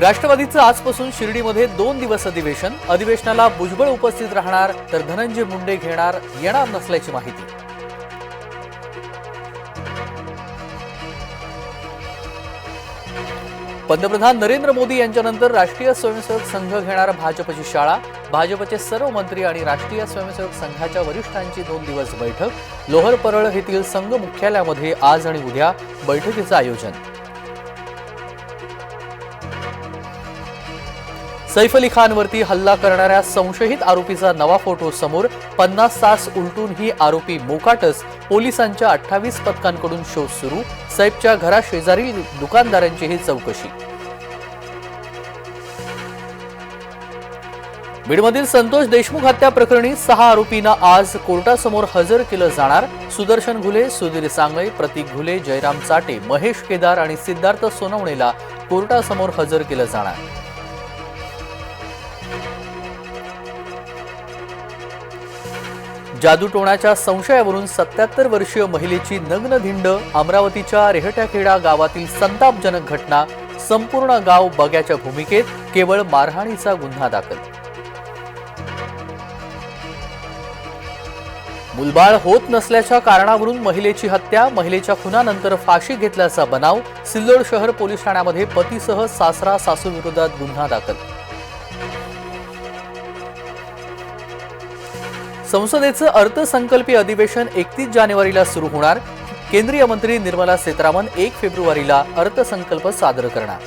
राष्ट्रवादीचं आजपासून शिर्डीमध्ये दोन दिवस अधिवेशन. अधिवेशनाला भुजबळ उपस्थित राहणार तर धनंजय मुंडे घेणार येणार नसल्याची माहिती. पंतप्रधान नरेंद्र मोदी यांच्यानंतर राष्ट्रीय स्वयंसेवक संघ घेणार भाजपची शाळा. भाजपचे सर्व मंत्री आणि राष्ट्रीय स्वयंसेवक संघाच्या वरिष्ठांची दोन दिवस बैठक. लोहर परळ येथील संघ मुख्यालयामध्ये आज आणि उद्या बैठकीचं आयोजन. सैफ अली खानवरती हल्ला करणाऱ्या संशयित आरोपीचा नवा फोटो समोर पन्नास तास उलटून ही आरोपी मोकाटच पोलिसांच्या अठ्ठावीस पथकांकडून शोध सुरू सैफच्या घराशेजारी दुकानदारांचीही चौकशी. बीडमधील संतोष देशमुख हत्या प्रकरणी सहा आरोपींना आज कोर्टासमोर हजर केलं जाणार. सुदर्शन घुले सुधीर सांगळे प्रतीक घुले जयराम चाटे महेश केदार आणि सिद्धार्थ सोनवणेला कोर्टासमोर हजर केलं जाणार. जादूटोणाच्या संशयावरून सत्याहत्तर वर्षीय महिलेची नग्न धिंड अमरावतीच्या रेहट्याखेडा गावातील संतापजनक घटना संपूर्ण गाव बग्याच्या भूमिकेत केवळ मारहाणीचा गुन्हा दाखल. मुलबाळ होत नसल्याच्या कारणावरून महिलेची हत्या महिलेच्या खुनानंतर फाशी घेतल्याचा बनाव सिल्लोड शहर पोलीस ठाण्यामध्ये पतीसह सासरा सासू विरोधात गुन्हा दाखल. संसदेचं अर्थसंकल्पीय अधिवेशन एकतीस जानेवारीला सुरू होणार. केंद्रीय मंत्री निर्मला सीतारामन एक फेब्रुवारीला अर्थसंकल्प सादर करणार.